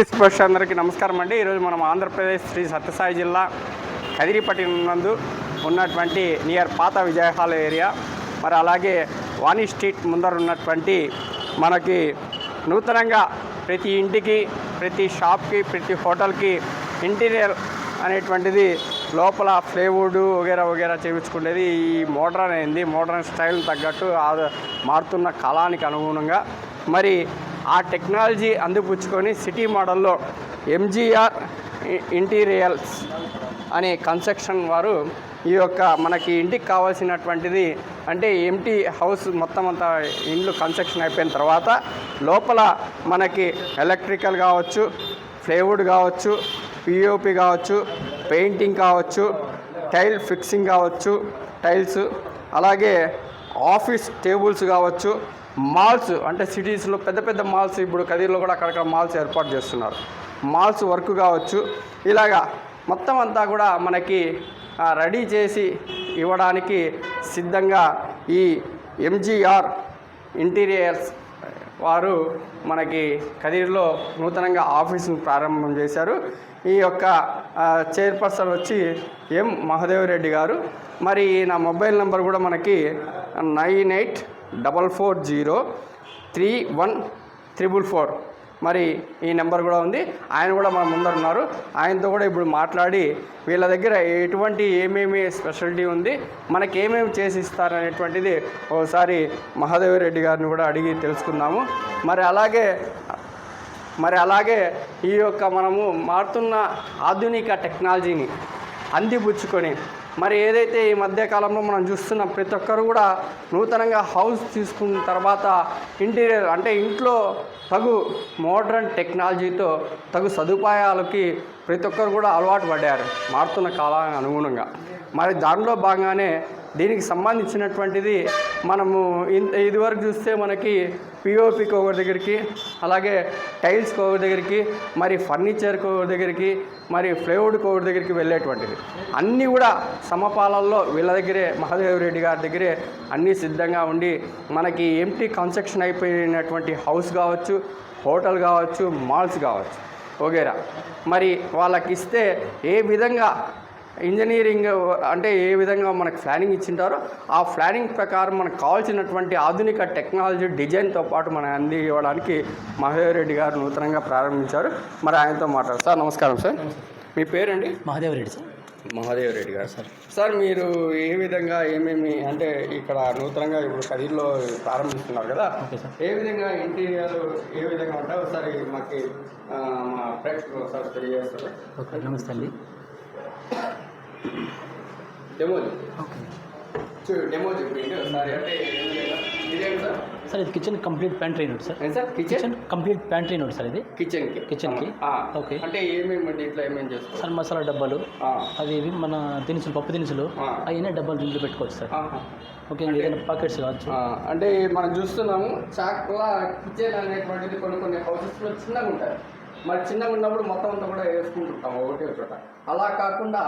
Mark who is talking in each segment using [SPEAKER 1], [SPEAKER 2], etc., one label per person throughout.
[SPEAKER 1] Teas bus అందరికీ నమస్కారం అండి. ఈరోజు మనం ఆంధ్రప్రదేశ్ శ్రీ సత్యసాయి జిల్లా కదిరిపట్నం నందు ఉన్నటువంటి నియర్ పాత విజయహాల ఏరియా. మరి అలాగే వాణి స్ట్రీట్ ముందర ఉన్నటువంటి మనకి నూతనంగా ప్రతి ఇంటికి ప్రతి షాప్కి ప్రతి హోటల్కి ఇంటీరియర్ అనేటువంటిది లోపల ఫ్లేవుడ్ వగేరా వగేరా చేయించుకునేది ఈ మోడ్రన్ అయింది. మోడ్రన్ స్టైల్ తగ్గట్టు మారుతున్న కాలానికి అనుగుణంగా. మరి ఆ టెక్నాలజీ అందిపుచ్చుకొని సిటీ మోడల్లో ఎంజీఆర్ ఇంటీరియల్స్ అనే కన్స్ట్రక్షన్ వారు ఈ యొక్క మనకి ఇంటికి కావాల్సినటువంటిది అంటే ఎంటీ హౌస్ మొత్తం అంతా ఇండ్లు కన్స్ట్రక్షన్ అయిపోయిన తర్వాత లోపల మనకి ఎలక్ట్రికల్ కావచ్చు ఫ్లేవుడ్ కావచ్చు పిఓపి కావచ్చు పెయింటింగ్ కావచ్చు టైల్ ఫిక్సింగ్ కావచ్చు టైల్స్ అలాగే ఆఫీస్ టేబుల్స్ కావచ్చు మాల్స్ అంటే సిటీస్లో పెద్ద పెద్ద మాల్స్ ఇప్పుడు కదిర్లో కూడా అక్కడక్కడ మాల్స్ ఏర్పాటు చేస్తున్నారు. మాల్స్ వర్క్ కావచ్చు. ఇలాగా మొత్తం అంతా కూడా మనకి రెడీ చేసి ఇవ్వడానికి సిద్ధంగా ఈ ఎంజీఆర్ ఇంటీరియర్స్ వారు మనకి కదిరిలో నూతనంగా ఆఫీసును ప్రారంభం చేశారు. ఈ యొక్క చైర్పర్సన్ వచ్చి ఎం మహదేవరెడ్డి గారు. మరి నా మొబైల్ నెంబర్ కూడా మనకి nine eight double four zero three one triple four. మరి ఈ నెంబర్ కూడా ఉంది. ఆయన కూడా మన ముందర ఉన్నారు. ఆయనతో కూడా ఇప్పుడు మాట్లాడి వీళ్ళ దగ్గర ఎటువంటి ఏమేమి స్పెషాలిటీ ఉంది మనకి ఏమేమి చేసి ఇస్తారనేటువంటిది ఒకసారి మహాదేవరెడ్డి గారిని కూడా అడిగి తెలుసుకుందాము. మరి అలాగే మరి అలాగే ఈ యొక్క మనము మారుతున్న ఆధునిక టెక్నాలజీని అందిపుచ్చుకొని మరి ఏదైతే ఈ మధ్యకాలంలో మనం చూస్తున్న ప్రతి ఒక్కరు కూడా నూతనంగా హౌస్ తీసుకున్న తర్వాత ఇంటీరియర్ అంటే ఇంట్లో తగు మోడ్రన్ టెక్నాలజీతో తగు సదుపాయాలకి ప్రతి ఒక్కరు కూడా అలవాటు పడ్డారు. మారుతున్న కాలానికి అనుగుణంగా. మరి దానిలో భాగంగానే దీనికి సంబంధించినటువంటిది మనము ఇన్- ఇదివరకు చూస్తే మనకి పిఓపికి ఒకరి దగ్గరికి అలాగే టైల్స్కి ఒకరి దగ్గరికి మరి ఫర్నిచర్కి ఒకరి దగ్గరికి మరి ఫ్లైవుడ్కి ఒకరి దగ్గరికి వెళ్ళేటువంటిది. అన్నీ కూడా సమపాలల్లో వీళ్ళ దగ్గరే మహాదేవరెడ్డి గారి దగ్గరే అన్నీ సిద్ధంగా ఉండి మనకి ఎంటీ కన్స్ట్రక్షన్ అయిపోయినటువంటి హౌస్ కావచ్చు హోటల్ కావచ్చు మాల్స్ కావచ్చు. వగేరా మరి వాళ్ళకి ఇస్తే ఏ విధంగా ఇంజనీరింగ్ అంటే ఏ విధంగా మనకు ప్లానింగ్ ఇచ్చింటారో ఆ ప్లానింగ్ ప్రకారం మనకు కావాల్సినటువంటి ఆధునిక టెక్నాలజీ డిజైన్తో పాటు మనం అంది ఇవ్వడానికి మహేవ్ రెడ్డి గారు నూతనంగా ప్రారంభించారు. మరి ఆయనతో మాట్లాడు సార్ నమస్కారం సార్. మీ పేరండి?
[SPEAKER 2] మహాదేవ్ రెడ్డి సార్.
[SPEAKER 1] మహాదేవ్ రెడ్డి గారు సార్. సార్ మీరు ఏ విధంగా ఏమేమి అంటే ఇక్కడ నూతనంగా ఇప్పుడు కదిర్లో ప్రారంభిస్తున్నారు కదా? ఏ విధంగా ఇంటీరియర్ ఏ విధంగా ఉంటాయో ఒకసారి మాకు మా ప్రేక్షకులు ఒకసారి తెలియజేస్తారు.
[SPEAKER 2] ఓకే నమస్తే అండి.
[SPEAKER 1] డెమో డెమో చూపించండి ఒకసారి అంటే ఏ విధంగా ఇదేం సార్?
[SPEAKER 2] సార్ ఇది kitchen complete pantry note sir.
[SPEAKER 1] ఏం sir? Kitchen
[SPEAKER 2] complete pantry note sir ఇది.
[SPEAKER 1] కిచెన్కి
[SPEAKER 2] కిచెన్కి? ఓకే.
[SPEAKER 1] అంటే ఏమేమి ఇట్లా ఏమేమి చేసుకోవాలి?
[SPEAKER 2] సార్ మసాలా డబ్బాలు అవి ఇవి మన దినుసులు పప్పు దినుసులు. అవన్నీ డబ్బాలు దీంట్లో పెట్టుకోవచ్చు సార్. ఓకే ఏదైనా పాకెట్స్ కావచ్చు.
[SPEAKER 1] అంటే మనం చూస్తున్నాము చాకుల కిచెన్ అనేటువంటిది కొన్ని కొన్ని హౌసెస్లో చిన్నగా ఉంటాయి. మరి చిన్నగా ఉన్నప్పుడు మొత్తం అంతా కూడా వేసుకుంటుంటాం ఒకటే చోట. అలా కాకుండా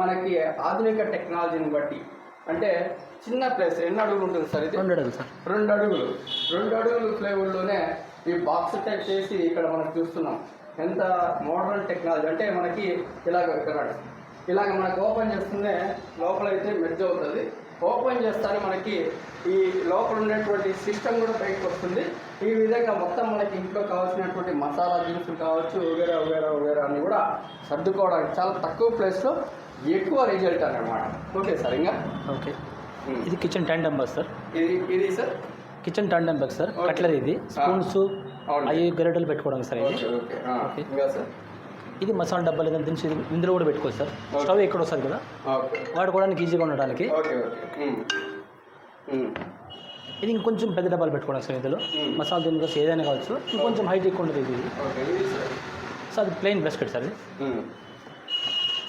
[SPEAKER 1] మనకి ఆధునిక టెక్నాలజీని బట్టి అంటే చిన్న ప్లేస్ ఎన్ని అడుగులు ఉంటుంది సార్ ఇది?
[SPEAKER 2] రెండు అడుగులు సార్.
[SPEAKER 1] రెండు అడుగులు. రెండు అడుగులు ఫ్లేవర్లోనే ఈ బాక్స్ టైప్ చేసి ఇక్కడ మనం చూస్తున్నాం. ఎంత మోడర్న్ టెక్నాలజీ. అంటే మనకి ఇలాగ ఇక్కడ ఇలాగ మనకు ఓపెన్ చేస్తూనే లోపల అయితే మెర్జ్ అవుతుంది. ఓపెన్ చేస్తానే మనకి. ఈ లోపల ఉండేటువంటి సిస్టమ్ కూడా బయటకు వస్తుంది. ఈ విధంగా మొత్తం మనకి ఇంట్లో కావాల్సినటువంటి మసాలా దినుసులు కావచ్చు వగేరా వగేరా వగేరా అన్ని కూడా సర్దుకోవడానికి చాలా తక్కువ ప్లేస్లో ఎక్కువ రిజల్ట్ అన్నమాట. ఓకే సార్ ఇంకా?
[SPEAKER 2] ఓకే. ఇది కిచెన్ ట్యాండమ్ బాక్స్ సార్.
[SPEAKER 1] ఇది ఇది sir?
[SPEAKER 2] Kitchen tandem box sir. Cutlery ఇది స్పూన్స్. అవి గరిటెలు పెట్టుకోవడానికి సార్ ఇది.
[SPEAKER 1] ఓకే. ఇంకా సార్?
[SPEAKER 2] ఇది మసాలా డబ్బాలు ఏదైనా ఇది ఇందులో కూడా పెట్టుకోవచ్చు సార్. స్టవ్ ఎక్కడ వస్తుంది కదా? వాడుకోవడానికి ఈజీగా ఉండడానికి. ఇది ఇంకొంచెం పెద్ద డబ్బాలు పెట్టుకోవడానికి సార్ ఇందులో. మసాలా దినుసు ఏదైనా కావచ్చు. ఇంకొంచెం హైట్ ఎక్కువ ఉంటుంది ఇది.
[SPEAKER 1] సార్.
[SPEAKER 2] సార్ అది ప్లెయిన్ బెస్కెట్ సార్.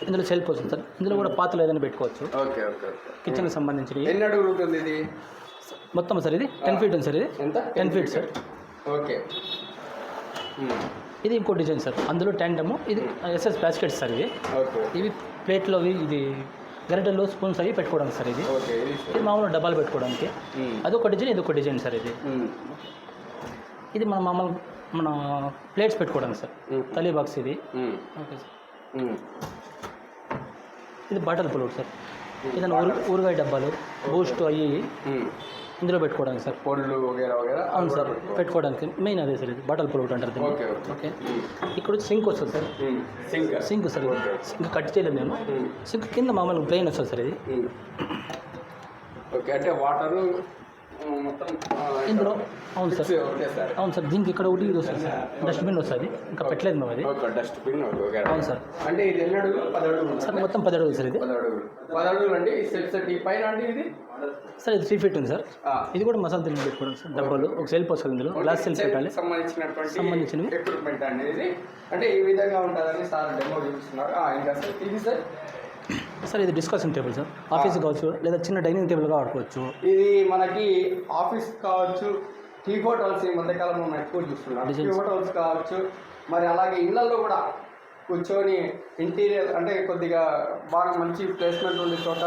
[SPEAKER 2] ఇందులో సెల్ఫ్ వస్తుంది సార్. ఇందులో కూడా పాత్రలు ఏదైనా పెట్టుకోవచ్చు. కిచెన్కి సంబంధించినవి.
[SPEAKER 1] ఎన్ని అడుగులు ఉంటుంది ఇది?
[SPEAKER 2] మొత్తం సార్ ఇది? టెన్ ఫీట్ ఉంది సార్ ఇది.
[SPEAKER 1] ఎంత?
[SPEAKER 2] 10 feet, sir.
[SPEAKER 1] ఓకే.
[SPEAKER 2] ఇది ఇంకో డిజైన్ సార్. అందులో టెండము ఇది ఎస్ఎస్ బాస్కెట్స్ సార్ ఇవి.
[SPEAKER 1] ఓకే.
[SPEAKER 2] ఇవి ప్లేట్లో అవి ఇది గరిటెల్లో స్పూన్స్ అవి పెట్టుకోవడానికి సార్ ఇది.
[SPEAKER 1] ఇది
[SPEAKER 2] ఇది మామూలు డబ్బాలు పెట్టుకోవడానికి. అదొక డిజైన్ ఇది ఒక డిజైన్ సార్ ఇది. ఇది మన మామూలు మన ప్లేట్స్ పెట్టుకోవడానికి సార్. తలీ బాక్స్ ఇది. Okay sir. ఇది బాటల్ పులోట్ సార్. ఏదైనా ఊరు ఊరగాయ డబ్బాలు బూస్ట్ అయ్యి.
[SPEAKER 1] మ్మ్.
[SPEAKER 2] ఇందులో పెట్టుకోవడానికి సార్.
[SPEAKER 1] వగేరా
[SPEAKER 2] అవును సార్ పెట్టుకోవడానికి మెయిన్ అదే సార్ ఇది బాటల్ పులోట్ అంటారు దీన్ని.
[SPEAKER 1] Okay okay.
[SPEAKER 2] ఓకే. ఇక్కడ సింక్ వస్తుంది సార్.
[SPEAKER 1] సింక్.
[SPEAKER 2] సింక్ సార్ ఇది. సింక్ కట్ చేయలేదు మేము. సింక్ కింద మామూలుగా ప్లెయిన్ వస్తుంది సార్ ఇది.
[SPEAKER 1] ఓకే అంటే వాటరు
[SPEAKER 2] ఇందులో అవును సార్. అవును సార్ దీనికి ఇక్కడ ఒకటి ఇది వస్తుంది సార్. డస్ట్బిన్ వస్తుంది. ఇంకా పెట్టలేదు మేము అది
[SPEAKER 1] డస్ట్బిన్
[SPEAKER 2] అవును సార్.
[SPEAKER 1] అంటే ఇది ఎన్ని అడుగులు? పది అడుగులు
[SPEAKER 2] సార్ మొత్తం పది అడుగులు సార్ ఇది.
[SPEAKER 1] పది అడుగులు. అండి. ఈ పైన అండి ఇది?
[SPEAKER 2] సార్ ఇది త్రీ ఫీట్ ఉంది సార్. ఇది కూడా మసాలా తిరిగి పెట్టుకోవడం సార్. డబ్బాలు. ఒక సెల్ఫ్ వస్తుంది ఇందులో. గ్లాస్ సెల్ఫ్ పెట్టాలి.
[SPEAKER 1] సంబంధించినటువంటి
[SPEAKER 2] సంబంధించినవి.
[SPEAKER 1] ఎక్విప్మెంట్ అనేది అంటే ఈ విధంగా ఉంటుందని సార్ డెమో చూపిస్తున్నారు. ఇంకా సార్ ఇది సార్?
[SPEAKER 2] సార్ ఇది డిస్కషన్ టేబుల్ సార్ ఆఫీస్ కావచ్చు లేదా చిన్న డైనింగ్ టేబుల్గా వాడుకోవచ్చు
[SPEAKER 1] ఇది మనకి ఆఫీస్ కావచ్చు టీ హోటల్స్ ఈ మధ్యకాలంలో మనం ఎక్కువ చూస్తున్నాం. టీ. హోటల్స్ కావచ్చు మరి అలాగే ఇళ్ళలో కూడా కూర్చొని ఇంటీరియర్ అంటే కొద్దిగా బాగా మంచి ప్లేస్మెంట్ ఉండే చోట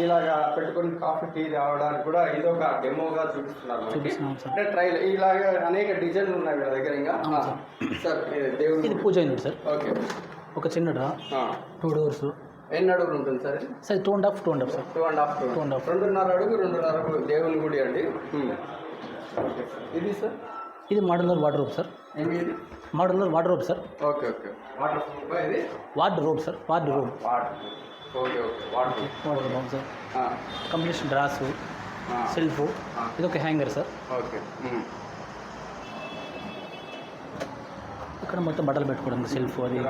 [SPEAKER 1] ఇలాగా పెట్టుకొని కాఫీ టీ తాగడానికి కూడా ఇది ఒక డెమోగా చూపిస్తున్నారు అంటే ట్రైల్ ఇలాగా అనేక డిజైన్లు ఉన్నాయి వీళ్ళ దగ్గర ఇంకా. సార్ దేవుడు.
[SPEAKER 2] Puja unit sir
[SPEAKER 1] okay.
[SPEAKER 2] ఒక చిన్న డ్రా
[SPEAKER 1] ఆ.
[SPEAKER 2] టూ డోర్స్
[SPEAKER 1] ఎన్ని అడుగులు ఉంటుంది sir
[SPEAKER 2] sir two and half two and half sir
[SPEAKER 1] two and half
[SPEAKER 2] Two. And half.
[SPEAKER 1] రెండున్నర అడుగు రెండున్నర అడుగు దేవుని గుడి అండి. Okay sir. ఇది సార్?
[SPEAKER 2] ఇది modular wardrobe sir modular wardrobe sir.
[SPEAKER 1] Okay okay. Water ఇది?
[SPEAKER 2] Wardrobe sir wardrobe
[SPEAKER 1] water okay. Okay water
[SPEAKER 2] wardrobe sir. Complete drawers shelf. ఇది ఒక హ్యాంగర్ సార్.
[SPEAKER 1] ఓకే. ఉమ్.
[SPEAKER 2] ఇక్కడ మొత్తం బట్టలు పెట్టుకోవడానికి సెల్ఫ్ అది.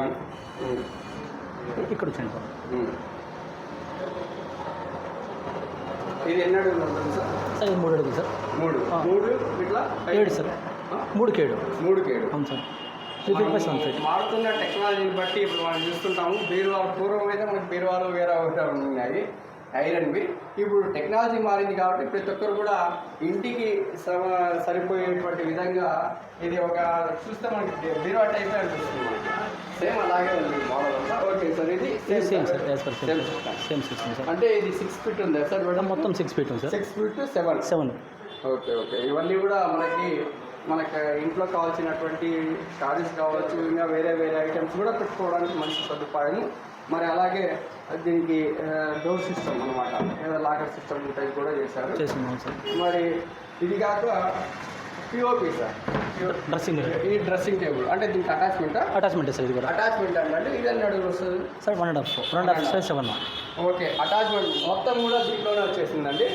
[SPEAKER 2] ఇక్కడ
[SPEAKER 1] ఉమ్. ఇది ఎన్ని అడుగులు ఉంటుంది సార్?
[SPEAKER 2] మూడు అడుగులు సార్.
[SPEAKER 1] మూడు. మూడు ఇట్లా?
[SPEAKER 2] ఏడు సార్.
[SPEAKER 1] ఆ?
[SPEAKER 2] మూడు కేడు
[SPEAKER 1] మూడు కేడు
[SPEAKER 2] అవును సార్
[SPEAKER 1] మారుతున్న టెక్నాలజీని బట్టి ఇప్పుడు మనం చూస్తుంటాము బీరువాలు పూర్వం అయితే మనకి బీరువాలు వేరే వేరే ఉన్నాయి. ఐరన్వి ఇప్పుడు టెక్నాలజీ మారింది కాబట్టి ప్రతి ఒక్కరు కూడా ఇంటికి సరిపోయేటువంటి విధంగా ఇది ఒక చూస్తే మనకి బీరువా టైప్ అనిపిస్తుంది సేమ్ అలాగే ఉంది మోడల్ అంతా. ఓకే సార్ ఇది
[SPEAKER 2] same sir same six sir
[SPEAKER 1] అంటే ఇది సిక్స్ ఫీట్ ఉంది సార్
[SPEAKER 2] మేడం మొత్తం సిక్స్ ఫీట్ ఉంది sir
[SPEAKER 1] six feet seven
[SPEAKER 2] seven
[SPEAKER 1] okay okay ఇవన్నీ కూడా మనకి మనకి ఇంట్లో కావాల్సినటువంటి శారీస్ కావచ్చు ఇంకా వేరే వేరే ఐటమ్స్ కూడా పెట్టుకోవడానికి మంచి సదుపాయం మరి అలాగే దీనికి డోర్ సిస్టమ్ అనమాట ఏదో లాకర్ సిస్టమ్ టైప్ కూడా చేశారు. మరి ఇది కాక పిఓపి సార్.
[SPEAKER 2] డ్రెస్సింగ్
[SPEAKER 1] ఈ డ్రెస్సింగ్ టేబుల్ అంటే దీనికి అటాచ్మెంట్
[SPEAKER 2] అటాచ్మెంట్ సార్ ఇది కూడా.
[SPEAKER 1] అటాచ్మెంట్ అంటే ఇది అన్ని అడుగులు వస్తుంది?
[SPEAKER 2] Sir one and half one and half sir seven
[SPEAKER 1] okay attachment మొత్తం కూడా దీంట్లోనే వచ్చేసిందండి.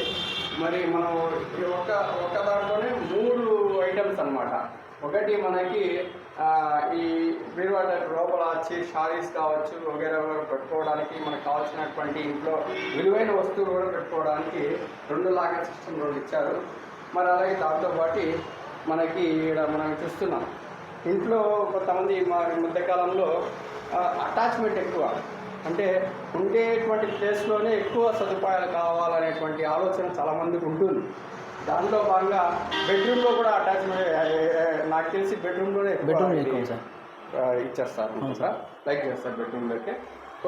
[SPEAKER 1] మరి మనం ఈ ఒక ఒక దాంట్లోనే మూడు ఐటమ్స్ అన్నమాట. ఒకటి మనకి ఈ బీరువా లోపల వచ్చి షారీస్ కావచ్చు వగేరా పెట్టుకోవడానికి మనకు కావాల్సినటువంటి ఇంట్లో విలువైన వస్తువులు కూడా పెట్టుకోవడానికి రెండు లాకర్ సిస్టమ్ రెండు ఇచ్చారు. మరి అలాగే దాంతోపాటు మనకి ఇక్కడ మనం చూస్తున్నాం. ఇంట్లో కొంతమంది మా మధ్యకాలంలో అటాచ్మెంట్ ఎక్కువ. అంటే ఉండేటువంటి ప్లేస్లోనే ఎక్కువ సదుపాయాలు కావాలనేటువంటి ఆలోచన చాలామందికి ఉంటుంది. దానిలో భాగంగా బెడ్రూమ్లో కూడా అటాచ్మెంట్ నాకు తెలిసి బెడ్రూమ్లోనే
[SPEAKER 2] బెడ్రూమ్ సార్
[SPEAKER 1] ఇచ్చేస్తారు
[SPEAKER 2] అవును
[SPEAKER 1] సార్ లైక్ చేస్తారు బెడ్రూమ్లోకి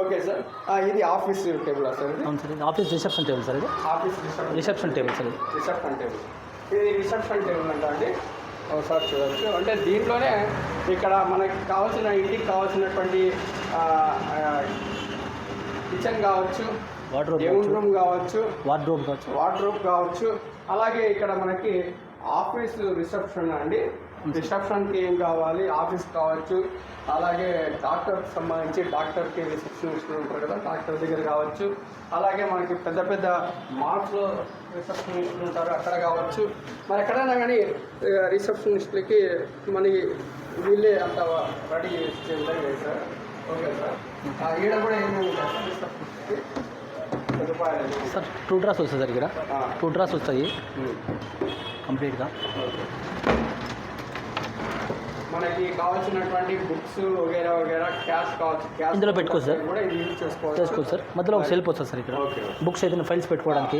[SPEAKER 1] ఓకే సార్ ఇది ఆఫీస్ టేబుల్ సార్
[SPEAKER 2] అవును సార్ ఇది ఆఫీస్ రిసెప్షన్ టేబుల్ సార్ ఇది?
[SPEAKER 1] Office reception
[SPEAKER 2] table sir
[SPEAKER 1] reception table ఇది. రిసెప్షన్ టేబుల్ అంట అండి. ఒకసారి చూడవచ్చు అంటే దీంట్లోనే ఇక్కడ మనకి కావాల్సిన ఇంటికి కావాల్సినటువంటి కిచెన్ కావచ్చు రూమ్ కావచ్చు.
[SPEAKER 2] వార్డ్రోబ్ కావచ్చు.
[SPEAKER 1] వార్డ్రోబ్ కావచ్చు. అలాగే ఇక్కడ మనకి ఆఫీస్ రిసెప్షన్ అండి. రిసెప్షన్కి ఏం కావాలి? ఆఫీస్ కావచ్చు. అలాగే డాక్టర్కి సంబంధించి డాక్టర్కి రిసెప్షనిస్టులు ఉంటారు కదా డాక్టర్ దగ్గర కావచ్చు. అలాగే మనకి పెద్ద పెద్ద మార్క్స్లో రిసెప్షనిస్టులు ఉంటారు అక్కడ కావచ్చు. మరి ఎక్కడైనా కానీ రిసెప్షనిస్టులకి మనకి వీళ్ళే అంత రెడీ చేసే ఓకే సార్. ఆ, ఈడ కూడా ఏమేమి ఉంటాయి సార్
[SPEAKER 2] టూ డ్రాస్ వస్తాయి సార్ ఇక్కడ. టూ డ్రాస్ వస్తాయి. కంప్లీట్గా.
[SPEAKER 1] మనకి కావాల్సినటువంటి బుక్స్ వగేరా వగేరా క్యాష్ కావచ్చు క్యాష్
[SPEAKER 2] ఇందులో పెట్టుకోవచ్చు సార్.
[SPEAKER 1] కూడా ఇది యూజ్ చేసుకోవచ్చు.
[SPEAKER 2] చేసుకోవచ్చు సార్. మధ్యలో ఒక సెల్ఫ్ వస్తుంది సార్ ఇక్కడ. బుక్స్ ఏదైనా ఫైల్స్ పెట్టుకోవడానికి.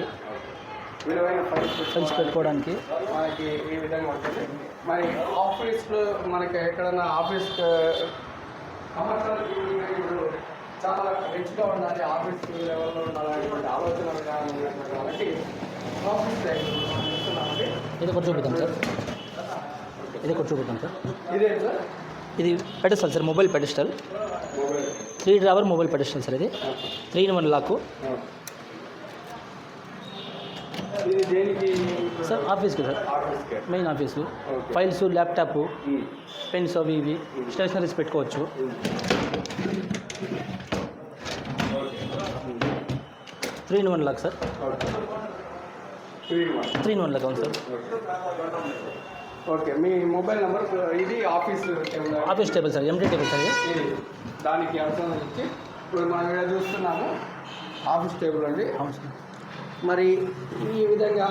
[SPEAKER 1] విలువైన ఫైల్స్
[SPEAKER 2] ఫైల్స్ పెట్టుకోవడానికి.
[SPEAKER 1] మనకి ఈ విధంగా ఉంటుంది? మరి ఆఫీస్లో మనకి ఎక్కడైనా ఆఫీస్ చాలా రిచ్గా ఉండాలి ఆఫీస్ లెవెల్లో ఉండాలనేటువంటి ఆలోచన విధానం ఉన్నటువంటి వాళ్ళకి ఆఫీస్ లైఫ్
[SPEAKER 2] ఇది ఒకటి చూపిద్దాం సార్. ఇది ఒకటి చూపుతాం సార్.
[SPEAKER 1] ఇదే సార్?
[SPEAKER 2] ఇది pedestal sir mobile pedestal. Three drawer mobile pedestal sir ఇది. Three in one lock. Sir ఆఫీస్కి sir. Main office. Files laptop pens అవి ఇవి స్టేషనరీస్ పెట్టుకోవచ్చు. Three in one lock sir.
[SPEAKER 1] Three
[SPEAKER 2] in one. Lock అవును sir.
[SPEAKER 1] Okay మీ mobile number ఇది office
[SPEAKER 2] office table sir empty table sir
[SPEAKER 1] దానికి అవసరం ఇచ్చి ఇప్పుడు మనం ఇక్కడ చూస్తున్నాము ఆఫీస్ టేబుల్ అండి.
[SPEAKER 2] అవును సార్.
[SPEAKER 1] మరి ఈ విధంగా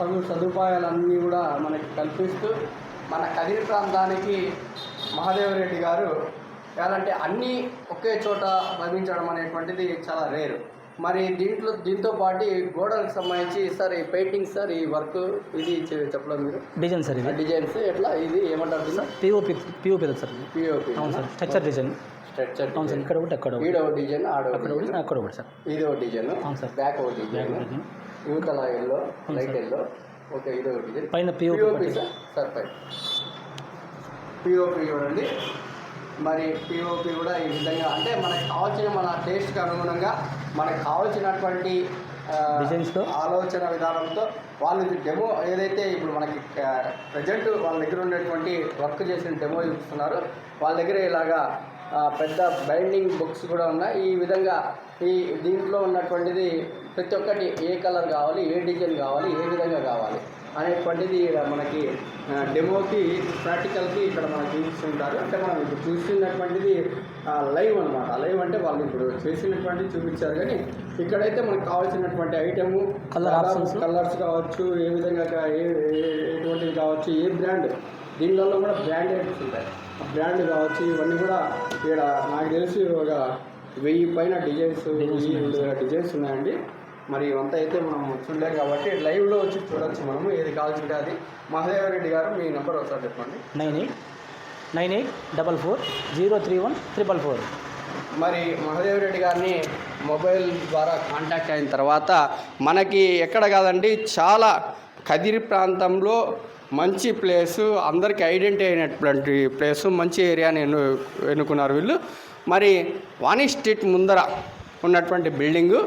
[SPEAKER 1] పలు సదుపాయాలన్నీ కూడా మనకి కల్పిస్తూ మన కదిరి ప్రాంతానికి మహాదేవరెడ్డి గారు ఎలాంటి అన్నీ ఒకే చోట లభించడం అనేటువంటిది చాలా రేరు. మరి దీంట్లో దీంతో పాటు గోడలకు సంబంధించి సార్ ఈ పెయింటింగ్ సార్ ఈ వర్క్ ఇది చెప్పలేదు మీరు?
[SPEAKER 2] డిజైన్ సార్ ఇది.
[SPEAKER 1] డిజైన్స్ ఎట్లా? ఇది ఏమంటారు sir
[SPEAKER 2] POP POP sir
[SPEAKER 1] POP
[SPEAKER 2] అవును సార్ స్ట్రక్చర్ డిజైన్
[SPEAKER 1] స్ట్రక్చర్
[SPEAKER 2] అవును సార్ ఇక్కడ ఒకటి అక్కడ
[SPEAKER 1] ఈడో డిజైన్ ఆడో
[SPEAKER 2] అక్కడ ఒకటి అక్కడ ఒకటి సార్.
[SPEAKER 1] ఇది ఒక డిజైన్
[SPEAKER 2] అవును సార్.
[SPEAKER 1] బ్యాక్ ఒక డిజైన్. యువతల ఎల్లో లైట్. ఎల్లో ఓకే ఇది ఒక డిజైన్
[SPEAKER 2] పైన పిఓపి
[SPEAKER 1] సార్ సార్ పై పిఓపి చూడండి. మరి పిఓపి కూడా ఈ విధంగా అంటే మనకు కావాల్సిన మన టేస్ట్కి అనుగుణంగా మనకు కావాల్సినటువంటి? ఆలోచన విధానంతో వాళ్ళు డెమో ఏదైతే ఇప్పుడు మనకి ప్రజెంట్ వాళ్ళ దగ్గర ఉన్నటువంటి వర్క్ చేసిన డెమో చూస్తున్నారు వాళ్ళ దగ్గర ఇలాగా పెద్ద బైండింగ్ బుక్స్ కూడా ఉన్నాయి. ఈ విధంగా ఈ దీంట్లో ఉన్నటువంటిది ప్రతి ఒక్కటి ఏ కలర్ కావాలి ఏ డిజైన్ కావాలి ఏ విధంగా కావాలి. అనేటువంటిది ఈడ మనకి డెమోకి ప్రాక్టికల్కి ఇక్కడ మనకి చూపిస్తుంటారు. అంటే మనం ఇప్పుడు చూస్తున్నటువంటిది లైవ్ అనమాట లైవ్ అంటే వాళ్ళు ఇప్పుడు చేసినటువంటిది చూపించారు కానీ ఇక్కడైతే మనకు కావాల్సినటువంటి ఐటము
[SPEAKER 2] options.
[SPEAKER 1] కలర్స్ కావచ్చు ఏ విధంగా ఏ ఎటువంటివి కావచ్చు ఏ బ్రాండ్ దీనిలలో కూడా బ్రాండెడ్స్ ఉంటాయి. ఆ బ్రాండ్ కావచ్చు ఇవన్నీ కూడా ఇక్కడ నాకు తెలిసి ఒక వెయ్యి పైన డిజైన్స్ డిజైన్స్ ఉన్నాయండి. మరి ఇవంతా అయితే మనం చూడలేం కాబట్టి లైవ్లో వచ్చి చూడొచ్చు మనము ఏది కావాల్సింటే అది. మహాదేవరెడ్డి గారు మీ నెంబర్ ఒకసారి చెప్పండి.
[SPEAKER 2] Nine eight nine eight double four zero three one triple four.
[SPEAKER 1] మరి మహాదేవరెడ్డి గారిని మొబైల్ ద్వారా కాంటాక్ట్ అయిన తర్వాత మనకి ఎక్కడ కాదండి చాలా కదిరి ప్రాంతంలో మంచి ప్లేసు అందరికీ ఐడెంటిటీ అయినటువంటి ప్లేసు మంచి ఏరియాని ఎన్ను ఎన్నుకున్నారు వీళ్ళు. మరి వాణి స్ట్రీట్ ముందర ఉన్నటువంటి బిల్డింగు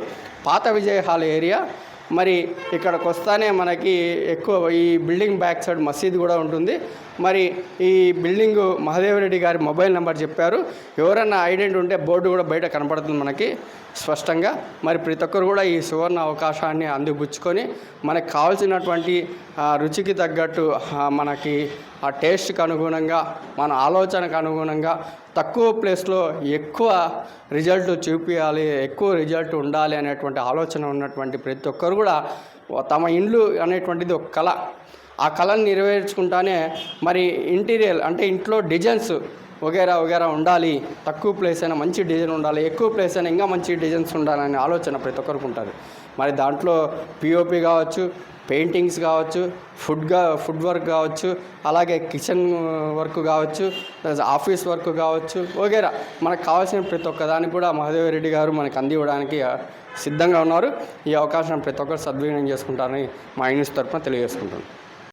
[SPEAKER 1] పాత విజయ్ హాల్ ఏరియా. మరి ఇక్కడికి వస్తానే మనకి ఎక్కువ ఈ బిల్డింగ్ బ్యాక్ సైడ్ మసీద్ కూడా ఉంటుంది. మరి ఈ బిల్డింగ్ మహదేవరెడ్డి గారి మొబైల్ నెంబర్ చెప్పారు. ఎవరైనా ఐడెంటి ఉంటే బోర్డు కూడా బయట కనపడుతుంది మనకి స్పష్టంగా. మరి ప్రతి ఒక్కరు కూడా ఈ సువర్ణ అవకాశాన్ని అందిపుచ్చుకొని మనకు కావాల్సినటువంటి రుచికి తగ్గట్టు మనకి ఆ టేస్ట్కి అనుగుణంగా మన ఆలోచనకు అనుగుణంగా తక్కువ ప్లేస్లో ఎక్కువ రిజల్ట్ చూపించాలి ఎక్కువ రిజల్ట్ ఉండాలి అనేటువంటి ఆలోచన ఉన్నటువంటి ప్రతి ఒక్కరు కూడా తమ ఇండ్లు అనేటువంటిది ఒక కళ. ఆ కళను నెరవేర్చుకుంటానే మరి ఇంటీరియర్ అంటే ఇంట్లో డిజైన్స్ వగేరా వగేరా ఉండాలి. తక్కువ ప్లేస్ అయినా మంచి డిజైన్ ఉండాలి. ఎక్కువ ప్లేస్ అయినా ఇంకా మంచి డిజైన్స్ ఉండాలనే ఆలోచన ప్రతి ఒక్కరికి ఉంటుంది. మరి దాంట్లో పిఓపి కావచ్చు పెయింటింగ్స్ కావచ్చు ఫుడ్గా ఫుడ్ వర్క్ కావచ్చు అలాగే కిచెన్ వర్క్ కావచ్చు ఆఫీస్ వర్క్ కావచ్చు వగేరా మనకు కావాల్సిన ప్రతి ఒక్క కూడా కూడా మహాదేవరెడ్డి గారు మనకు అందివ్వడానికి సిద్ధంగా ఉన్నారు. ఈ అవకాశం ప్రతి ఒక్కరు సద్వినియోగం చేసుకుంటారని మా యూనిస్ తరఫున తెలియజేసుకుంటాను